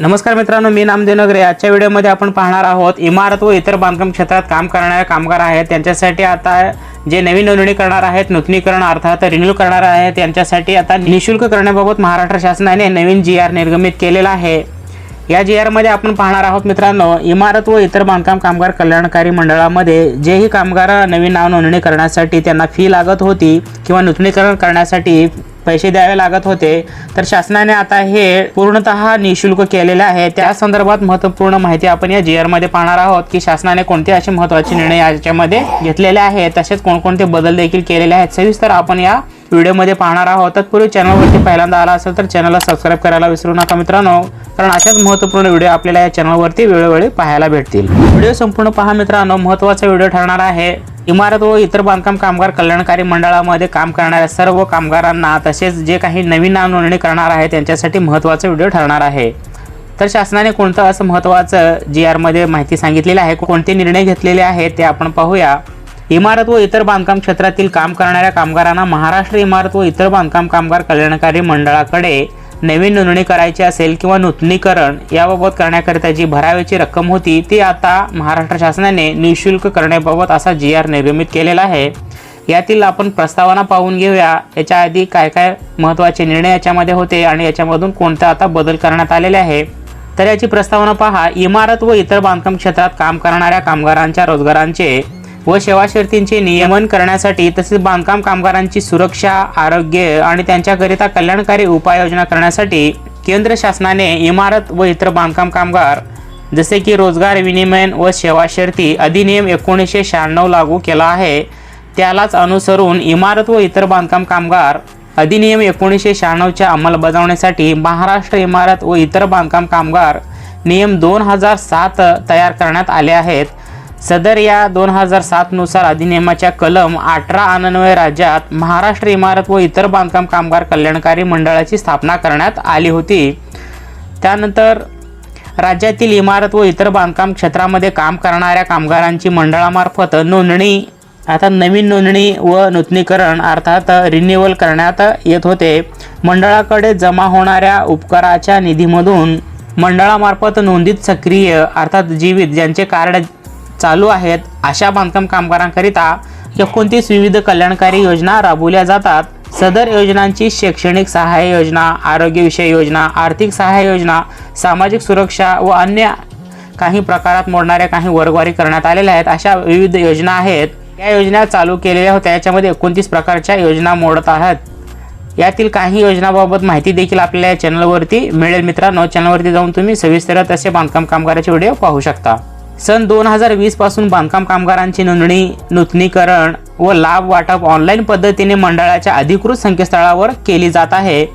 नमस्कार मित्रांनो मी नामदेव नगरे आजच्या व्हिडिओमध्ये आपण पाहणार आहोत इमारत व इतर बांधकाम क्षेत्रात काम करणारे कामगार आहेत. त्यांच्यासाठी आता जे नवीन नोंदणी करणार आहेत नूतनीकरण अर्थात रिन्यू करणार आहेत त्यांच्यासाठी आता निशुल्क करण्याबाबत महाराष्ट्र शासनाने नवीन जी आर निर्गमित केलेला आहे. या जी आरमध्ये आपण पाहणार आहोत मित्रांनो इमारत व इतर बांधकाम कामगार कल्याणकारी मंडळामध्ये जेही कामगार नवीन नाव नोंदणी करण्यासाठी त्यांना फी लागत होती किंवा नूतनीकरण करण्यासाठी पैसे द्यावे लागत होते तर शासनाने आता हे पूर्णतः निशुल्क केलेले आहे. त्या संदर्भात महत्त्वपूर्ण माहिती आपण या जी आरमध्ये पाहणार आहोत की शासनाने कोणते असे महत्त्वाचे निर्णय याच्यामध्ये घेतलेले आहेत तसेच कोणकोणते बदल देखील केलेले आहेत. सविस्तर आपण या व्हिडिओमध्ये पाहणार आहोत. तत्पूर्वी चॅनलवरती पहिल्यांदा आला असेल तर चॅनलला सबस्क्राईब करायला विसरू नका मित्रांनो. कारण अशाच महत्त्वपूर्ण व्हिडिओ आपल्याला या चॅनलवरती वेळोवेळी पाहायला भेटतील. व्हिडिओ संपूर्ण पहा मित्रांनो. महत्त्वाचा व्हिडिओ ठरणार आहे. इमारत व इतर बांधकाम कामगार कल्याणकारी मंडळामध्ये काम करणाऱ्या सर्व कामगारांना तसेच जे काही नवीन नाव नोंदणी करणार आहे त्यांच्यासाठी महत्त्वाचा व्हिडिओ ठरणार आहे. तर शासनाने कोणतं असं महत्त्वाचं जी आरमध्ये माहिती सांगितलेली आहे? कोणते निर्णय घेतलेले आहेत ते आपण पाहूया. इमारत व इतर बांधकाम क्षेत्रातील काम करणाऱ्या कामगारांना महाराष्ट्र इमारत व इतर बांधकाम कामगार कल्याणकारी मंडळाकडे नवीन नोंदणी करायची असेल किंवा नूतनीकरण याबाबत करण्याकरिता जी भराव्याची रक्कम होती ती आता महाराष्ट्र शासनाने निशुल्क करण्याबाबत असा जी आर निर्मित केलेला आहे. यातील आपण प्रस्तावना पाहून घेऊया. याच्या आधी काय काय महत्त्वाचे निर्णय याच्यामध्ये होते आणि याच्यामधून कोणता आता बदल करण्यात आलेले आहे? तर याची प्रस्तावना पहा. इमारत व इतर बांधकाम क्षेत्रात काम करणाऱ्या कामगारांच्या रोजगारांचे व सेवा शर्तींचे नियमन करण्यासाठी तसेच बांधकाम कामगारांची सुरक्षा आरोग्य आणि त्यांच्याकरिता कल्याणकारी उपाययोजना करण्यासाठी केंद्र शासनाने इमारत व इतर बांधकाम कामगार जसे की रोजगार विनिमयन व सेवा शर्ती अधिनियम एकोणीसशे शहाण्णव लागू केला आहे. त्यालाच अनुसरून इमारत व इतर बांधकाम कामगार अधिनियम एकोणीसशे शहाण्णवच्या अंमलबजावणीसाठी महाराष्ट्र इमारत व इतर बांधकाम कामगार नियम दोन हजार सात तयार करण्यात आले आहेत. सदर या दोन हजार सातनुसार अधिनियमाच्या कलम अठरा अन्वये राज्यात महाराष्ट्र इमारत व इतर बांधकाम कामगार कल्याणकारी मंडळाची स्थापना करण्यात आली होती. त्यानंतर राज्यातील इमारत व इतर बांधकाम क्षेत्रामध्ये काम करणाऱ्या कामगारांची मंडळामार्फत नोंदणी आता नवीन नोंदणी व नूतनीकरण अर्थात रिन्युअल करण्यात येत होते. मंडळाकडे जमा होणाऱ्या उपकाराच्या निधीमधून मंडळामार्फत नोंदीत सक्रिय अर्थात जीवित ज्यांचे कार्ड चालू आहेत. अशा बांधकाम कामगारांकरिता एकोणतीस विविध कल्याणकारी योजना राबवल्या जातात. सदर योजनांची शैक्षणिक सहाय्य योजना आरोग्यविषय योजना आर्थिक सहाय्य योजना सामाजिक सुरक्षा व अन्य काही प्रकारात मोडणाऱ्या काही वर्गवारी करण्यात आलेल्या आहेत. अशा विविध योजना आहेत. या योजना चालू केलेल्या होत्या. याच्यामध्ये एकोणतीस प्रकारच्या योजना मोडत आहेत. यातील काही योजनाबाबत माहिती देखील आपल्याला या चॅनलवरती मिळेल मित्रांनो. चॅनलवरती जाऊन तुम्ही सविस्तर असे बांधकाम कामगाराचे व्हिडिओ पाहू शकता. सन दोन हजार वीसपासून बांधकाम कामगारांची नोंदणी नूतनीकरण व लाभ वाटप ऑनलाईन पद्धतीने मंडळाच्या अधिकृत संकेतस्थळावर केली जात आहे.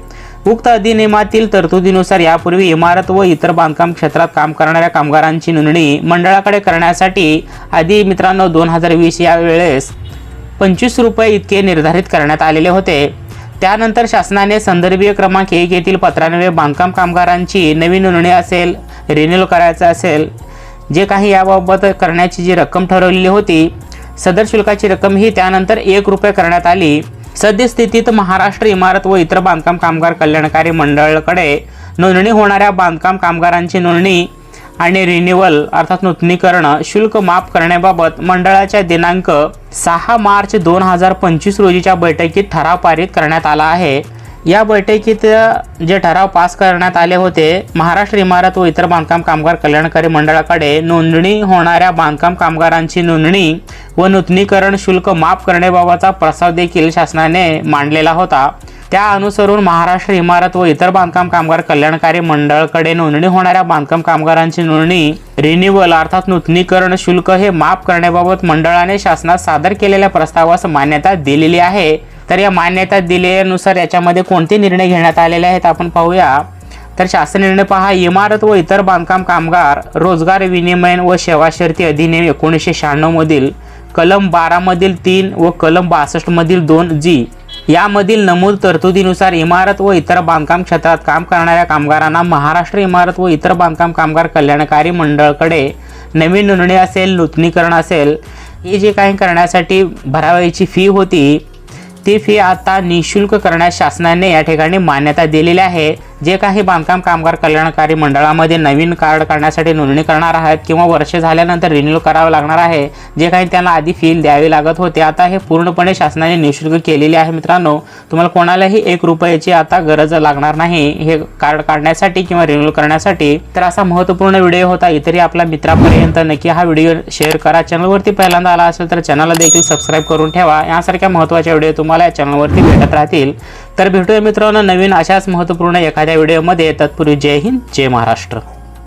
उक्त अधिनियमातील तरतुदीनुसार यापूर्वी इमारत व इतर बांधकाम क्षेत्रात काम करणाऱ्या कामगारांची नोंदणी मंडळाकडे करण्यासाठी आधी मित्रांनो दोन हजार वीस या वेळेस पंचवीस रुपये इतके निर्धारित करण्यात आलेले होते. त्यानंतर शासनाने संदर्भीय क्रमांक एक येथील पत्रान्वये बांधकाम कामगारांची नवीन नोंदणी असेल रिन्युअल करायचं असेल जे काही याबाबत करण्याची जी रक्कम ठरवलेली होती सदर शुल्काची रक्कम ही त्यानंतर एक रुपये करण्यात आली. सद्यस्थितीत महाराष्ट्र इमारत व इतर बांधकाम कामगार कल्याणकारी मंडळाकडे नोंदणी होणाऱ्या बांधकाम कामगारांची नोंदणी आणि रिन्युअल अर्थात नूतनीकरण शुल्क माफ करण्याबाबत मंडळाच्या दिनांक सहा मार्च दोन हजार पंचवीस रोजीच्या बैठकीत ठराव पारित करण्यात आला आहे. या बैठकीत जे ठराव पास करण्यात आले होते महाराष्ट्र इमारत व इतर बांधकाम कामगार कल्याणकारी मंडळाकडे नोंदणी होणाऱ्या बांधकाम कामगारांची नोंदणी व नूतनीकरण शुल्क माफ करण्याबाबतचा प्रस्ताव देखील शासनाने मांडलेला होता. त्या अनुसरून महाराष्ट्र इमारत व इतर बांधकाम कामगार कल्याणकारी मंडळाकडे नोंदणी होणाऱ्या बांधकाम कामगारांची नोंदणी रिन्युअल अर्थात नूतनीकरण शुल्क हे माफ करण्याबाबत मंडळाने शासनात सादर केलेल्या प्रस्तावास मान्यता दिलेली आहे. तर या मान्यता दिलेल्यानुसार याच्यामध्ये कोणते निर्णय घेण्यात आलेले आहेत आपण पाहूया. तर शासन निर्णय पहा इमारत व इतर बांधकाम कामगार रोजगार विनिमय व सेवा शर्ती अधिनियम एकोणीसशे शहाण्णवमधील कलम बारामधील तीन व कलम बासष्टमधील दोन जी यामधील नमूद तरतुदीनुसार इमारत व इतर बांधकाम क्षेत्रात काम करणाऱ्या कामगारांना महाराष्ट्र इमारत व इतर बांधकाम कामगार कल्याणकारी मंडळाकडे नवीन नोंदणी असेल नूतनीकरण असेल हे जे काही करण्यासाठी भरावयाची फी होती ती फी आता निशुल्क करण्यास शासनाने या ठिकाणी मान्यता दिलेली आहे. जे काही बांधकाम कामगार कल्याणकारी मंडळामध्ये नवीन कार्ड काढण्यासाठी नोंदणी करणार आहेत किंवा वर्ष झाल्यानंतर रिन्यू करावं लागणार आहे जे काही त्यांना आधी फी द्यावी लागत होते आता हे पूर्णपणे शासनाने निशुल्क केलेले आहे मित्रांनो. तुम्हाला कोणालाही एक रुपयाची आता गरज लागणार नाही हे कार्ड काढण्यासाठी किंवा रिन्यू करण्यासाठी. तर असा महत्त्वपूर्ण व्हिडिओ होता इतरही आपल्या मित्रापर्यंत नक्की हा व्हिडिओ शेअर करा. चॅनलवरती पहिल्यांदा आला असेल तर चॅनलला देखील सबस्क्राईब करून ठेवा. यासारख्या महत्त्वाच्या व्हिडिओ तुम्हाला या चॅनलवरती भेटत राहतील. तर भेटूया मित्रांनो नवीन अशाच महत्त्वपूर्ण एखाद्या व्हिडिओमध्ये. तत्पूर्वी जय हिंद जय महाराष्ट्र.